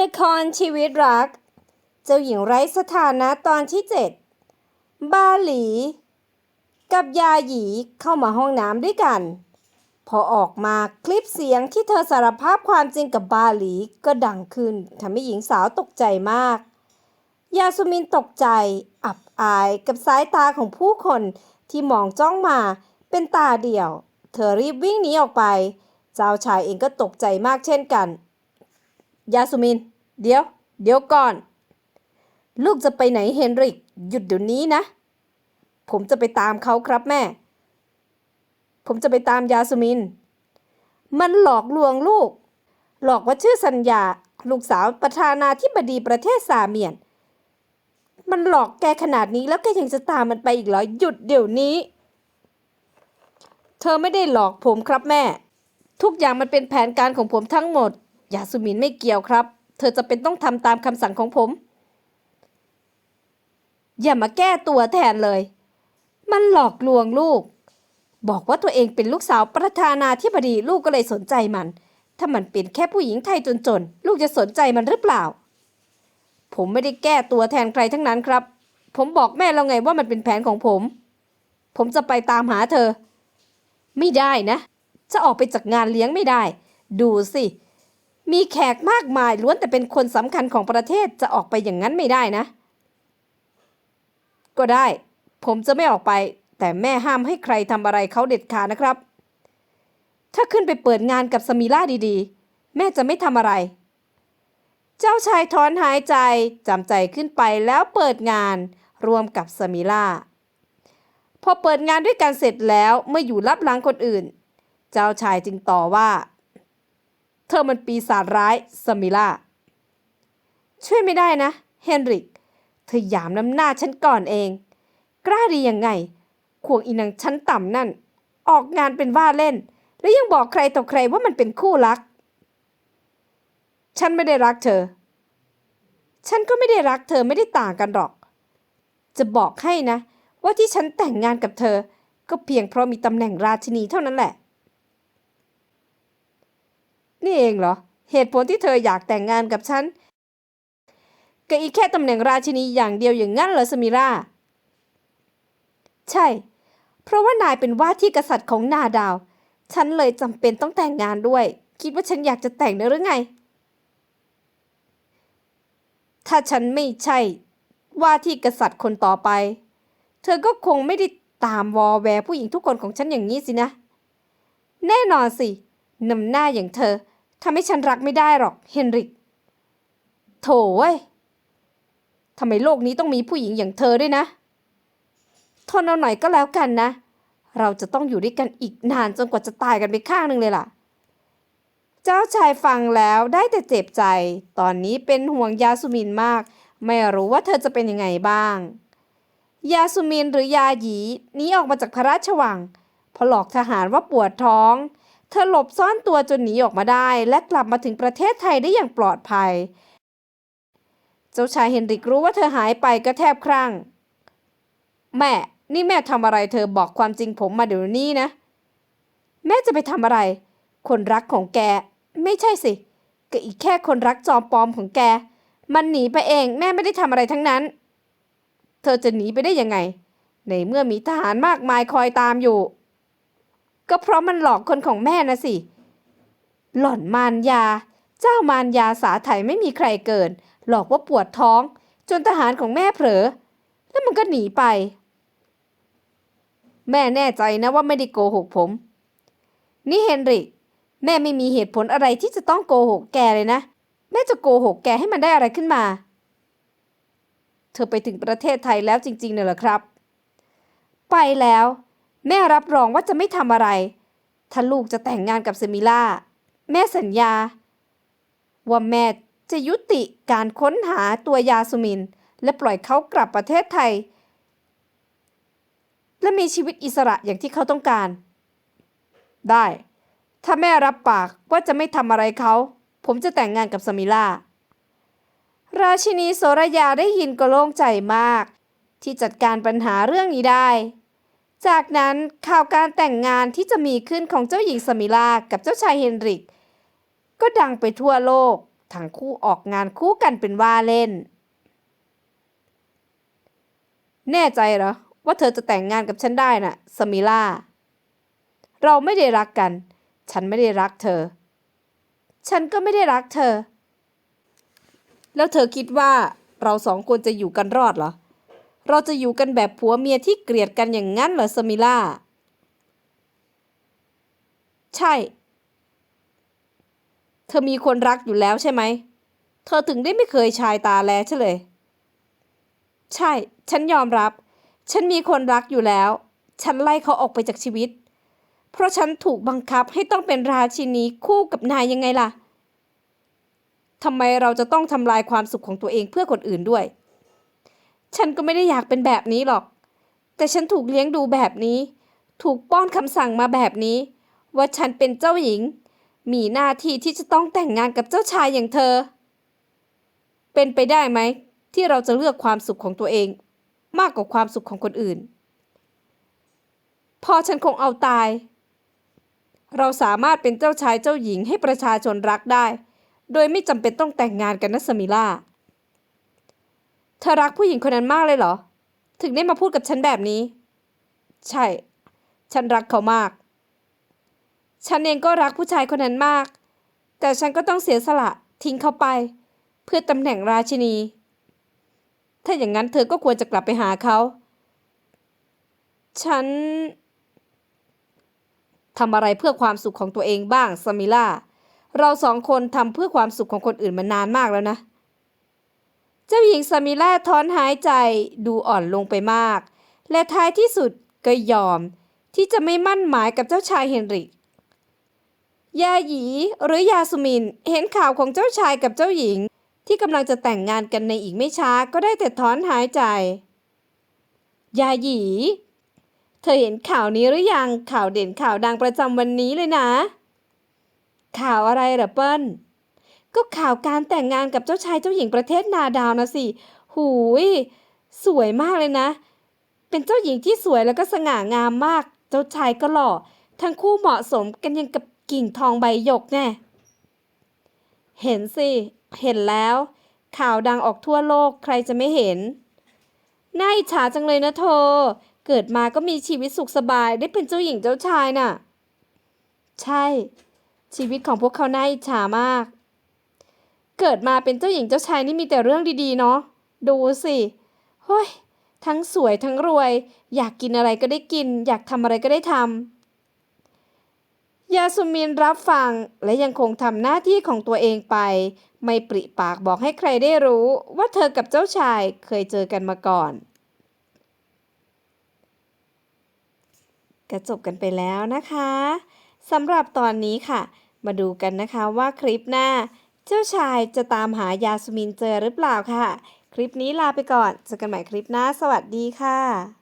ละครชีวิตรัก เจ้าหญิงไร้สถานะตอนที่ 7 บาหลี กับยาหยีเข้ามาห้องน้ำด้วยกัน พอออกมาคลิปเสียงที่เธอสารภาพความจริงกับบาหลีก็ดังขึ้นทำให้หญิงสาวตกใจมาก ยาสุมินตกใจ อับอายกับสายตาของผู้คนที่มองจ้องมาเป็นตาเดียว เธอรีบวิ่งหนีออกไป เจ้าชายเองก็ตกใจมากเช่นกัน ยาสุมิน เดี๋ยว เดี๋ยวก่อน ลูกจะไปไหนเฮนริก หยุดเดี๋ยวนี้นะ ผมจะไปตามเขาครับแม่ ผมจะไปตามยาสุมิน มันหลอกลวงลูก หลอกว่าชื่อสัญญา ลูกสาวประธานาธิบดีประเทศสาเมียน มันหลอกแกขนาดนี้แล้วแกยังจะตามมันไปอีกเหรอ หยุดเดี๋ยวนี้ เธอไม่ได้หลอกผมครับแม่ ทุกอย่างมันเป็นแผนการของผมทั้งหมด ยาสุมินไม่เกี่ยวครับ เธอจะเป็นต้องทำตามคำสั่งของผม อย่ามาแก้ตัวแทนเลย มันหลอกลวงลูก บอกว่าตัวเองเป็นลูกสาวประธานาธิบดีลูกก็เลยสนใจมัน ถ้ามันเป็นแค่ผู้หญิงไทยจนๆ ลูกจะสนใจมันหรือเปล่า ผมไม่ได้แก้ตัวแทนใครทั้งนั้นครับ ผมบอกแม่แล้วไงว่ามันเป็นแผนของผม ผมจะไปตามหาเธอ ไม่ได้นะ จะออกไปจากงานเลี้ยงไม่ได้ ดูสิ มีแขกมากมายล้วนแต่เป็นคนสำคัญของประเทศจะออกไปอย่างนั้นไม่ได้นะ ก็ได้ ผมจะไม่ออกไป แต่แม่ห้ามให้ใครทำอะไรเขาเด็ดขาดนะครับ ถ้าขึ้นไปเปิดงานกับสมิล่าดีๆ แม่จะไม่ทำอะไร เจ้าชายถอนหายใจจำใจขึ้นไปแล้วเปิดงานรวมกับสมิล่าพอเปิดงานด้วยกันเสร็จแล้วเมื่ออยู่รับหลังคนอื่น เจ้าชายจึงต่อว่า ธอมันปีศาจร้ายสมิล่า ช่วยไม่ได้นะ เฮนริก เธอหยามน้ำหน้าฉันก่อนเอง กล้าดียังไง ควงอีนังชั้นต่ำนั่น ออกงานเป็นว่าเล่น แล้วยังบอกใครต่อใครว่ามันเป็นคู่รัก ฉันไม่ได้รักเธอ ฉันก็ไม่ได้รักเธอไม่ได้ต่างกันหรอก จะบอกให้นะ ว่าที่ฉันแต่งงานกับเธอ ก็เพียงเพราะมีตำแหน่งราชินีเท่านั้นแหละ นี่เองเหรอ เหตุผลที่เธออยากแต่งงานกับฉันก็อีกแค่ตำแหน่งราชินีอย่างเดียวอย่างงั้นเหรอสมิราใช่ เพราะว่านายเป็นว่าที่กษัตริย์ของนาดาว ฉันเลยจำเป็นต้องแต่งงานด้วย คิดว่าฉันอยากจะแต่งนะหรือไง ถ้าฉันไม่ใช่ ว่าที่กษัตริย์คนต่อไป เธอก็คงไม่ได้ตามวอแวร์ผู้หญิงทุกคนของฉันอย่างนี้สินะ แน่นอนสินำหน้าอย่างเธอ ทำให้ฉันรักไม่ได้หรอก เฮนริก โถเว้ยทำไมโลกนี้ต้องมีผู้หญิงอย่างเธอด้วยนะทนเอาหน่อยก็แล้วกันนะ เราจะต้องอยู่ด้วยกันอีกนานจนกว่าจะตายกันไปข้างหนึ่งเลยล่ะ เจ้าชายฟังแล้วได้แต่เจ็บใจ ตอนนี้เป็นห่วงยาสุมินมาก ไม่รู้ว่าเธอจะเป็นยังไงบ้าง ยาสุมินหรือยาหยีนี้ออกมาจากพระราชวังพอหลอกทหารว่าปวดท้อง เธอหลบซ่อนตัวจนหนีออกมาได้ และกลับมาถึงประเทศไทยได้อย่างปลอดภัย เจ้าชายเฮนริกรู้ว่าเธอหายไปก็แทบครั่ง แม่ นี่แม่ทำอะไรเธอบอกความจริงผมมาเดี๋ยวนี้นะ แม่จะไปทำอะไร คนรักของแก ไม่ใช่สิก็อีกแค่คนรักจอมปลอมของแก มันหนีไปเอง แม่ไม่ได้ทำอะไรทั้งนั้น เธอจะหนีไปได้ยังไง ในเมื่อมีทหารมากมายคอยตามอยู่ ก็เพราะมันหลอกคนของแม่นะสิ หล่อนมารยา เจ้ามารยาสาไถไม่มีใครเกิน หลอกว่าปวดท้อง จนทหารของแม่เผลอ แล้วมันก็หนีไป แม่แน่ใจนะว่าไม่ได้โกหกผม นี่เฮนริแม่ไม่มีเหตุผลอะไรที่จะต้องโกหกแกเลยนะ แม่จะโกหกแกให้มันได้อะไรขึ้นมา เธอไปถึงประเทศไทยแล้วจริงๆเนี่ยเหรอครับ ไปแล้ว แม่รับรองว่าจะไม่ทำอะไร ถ้าลูกจะแต่งงานกับเซมิล่า แม่สัญญา ว่าแม่จะยุติการค้นหาตัวยาสุมิน และปล่อยเขากลับประเทศไทย และมีชีวิตอิสระอย่างที่เขาต้องการ ได้ ถ้าแม่รับปากว่าจะไม่ทำอะไรเขา ผมจะแต่งงานกับสมิล่า ราชินีโสรยาได้ยินก็โล่งใจมาก ที่จัดการปัญหาเรื่องนี้ได้ จากนั้นข่าวการแต่งงานที่จะมีขึ้นของเจ้าหญิงสมิลากับเจ้าชายเฮนริก ก็ดังไปทั่วโลก ทั้งคู่ออกงานคู่กันเป็นว่าเล่น แน่ใจเหรอ ว่าเธอจะแต่งงานกับฉันได้น่ะสมิลาเราไม่ได้รักกัน ฉันไม่ได้รักเธอ ฉันก็ไม่ได้รักเธอ แล้วเธอคิดว่าเราสองคนจะอยู่กันรอดเหรอ เราจะอยู่กันแบบผัวเมียที่เกลียดกันอย่างนั้นเหรอสมิล่า ใช่ เธอมีคนรักอยู่แล้วใช่ไหม เธอถึงได้ไม่เคยชายตาแลใช่เลย ใช่ ฉันยอมรับ ฉันมีคนรักอยู่แล้ว ฉันไล่เขาออกไปจากชีวิต เพราะฉันถูกบังคับให้ต้องเป็นราชินีคู่กับนายยังไงล่ะทำไมเราจะต้องทำลายความสุขของตัวเองเพื่อคนอื่นด้วย ฉันก็ไม่ได้อยากเป็นแบบนี้หรอก แต่ฉันถูกเลี้ยงดูแบบนี้ ถูกป้อนคำสั่งมาแบบนี้ ว่าฉันเป็นเจ้าหญิง มีหน้าที่ที่จะต้องแต่งงานกับเจ้าชายอย่างเธอ เป็นไปได้ไหม ที่เราจะเลือกความสุขของตัวเอง มากกว่าความสุขของคนอื่น พอฉันคงเอาตาย เราสามารถเป็นเจ้าชายเจ้าหญิงให้ประชาชนรักได้ โดยไม่จำเป็นต้องแต่งงานกันนะสมิล่า เธอรักผู้หญิงคนนั้นมากเลยเหรอ ถึงได้มาพูดกับฉันแบบนี้ ใช่ ฉันรักเขามาก ฉันเองก็รักผู้ชายคนนั้นมาก แต่ฉันก็ต้องเสียสละทิ้งเขาไป เพื่อตำแหน่งราชินี ถ้าอย่างนั้นเธอก็ควรจะกลับไปหาเขา ฉันทำอะไรเพื่อความสุขของตัวเองบ้างสมิล่า เราสองคนทำเพื่อความสุขของคนอื่นมานานมากแล้วนะ เจ้าหญิงสมิล่าถอนหายใจดูอ่อนลงไปมาก และท้ายที่สุดก็ยอม ที่จะไม่มั่นหมายกับเจ้าชายเฮนริก ยาหยีหรือยาสุมินเห็นข่าวของเจ้าชายกับเจ้าหญิง ที่กำลังจะแต่งงานกันในอีกไม่ช้าก็ได้แต่ถอนหายใจ ยาหยี เธอเห็นข่าวนี้หรือยังข่าวเด่นข่าวดังประจำวันนี้เลยนะ ข่าวอะไรเหรอเปิ้ล ก็ข่าวการแต่งงานกับเจ้าชายเจ้าหญิงประเทศนาดาวนะสิ หูย สวยมากเลยนะ เป็นเจ้าหญิงที่สวยแล้วก็สง่างามมาก เจ้าชายก็หล่อ ทั้งคู่เหมาะสมกันยังกับกิ่งทองใบหยกแน่ เห็นสิ เห็นแล้ว ข่าวดังออกทั่วโลกใครจะไม่เห็น น่าอิจฉาจังเลยนะเธอ เกิดมาก็มีชีวิตสุขสบายได้เป็นเจ้าหญิงเจ้าชายน่ะ ใช่ ชีวิตของพวกเขาน่าอิจฉามาก เกิดมาเป็นเจ้าหญิงเจ้าชายนี่มีแต่เรื่องดีๆเนาะดูสิเฮ้ยทั้งสวยทั้งรวย อยากกินอะไรก็ได้กิน อยากทำอะไรก็ได้ทำยาสุมินรับฟังและยังคงทำหน้าที่ของตัวเองไป ไม่ปริปากบอกให้ใครได้รู้ว่าเธอกับเจ้าชายเคยเจอกันมาก่อนก็จบกันไปแล้วนะคะสำหรับตอนนี้ค่ะ มาดูกันนะคะว่าคลิปหน้า เจ้าชายจะตามหายาสมินเจอหรือเปล่าค่ะ คลิปนี้ลาไปก่อนเจอกันใหม่คลิปหน้า สวัสดีค่ะ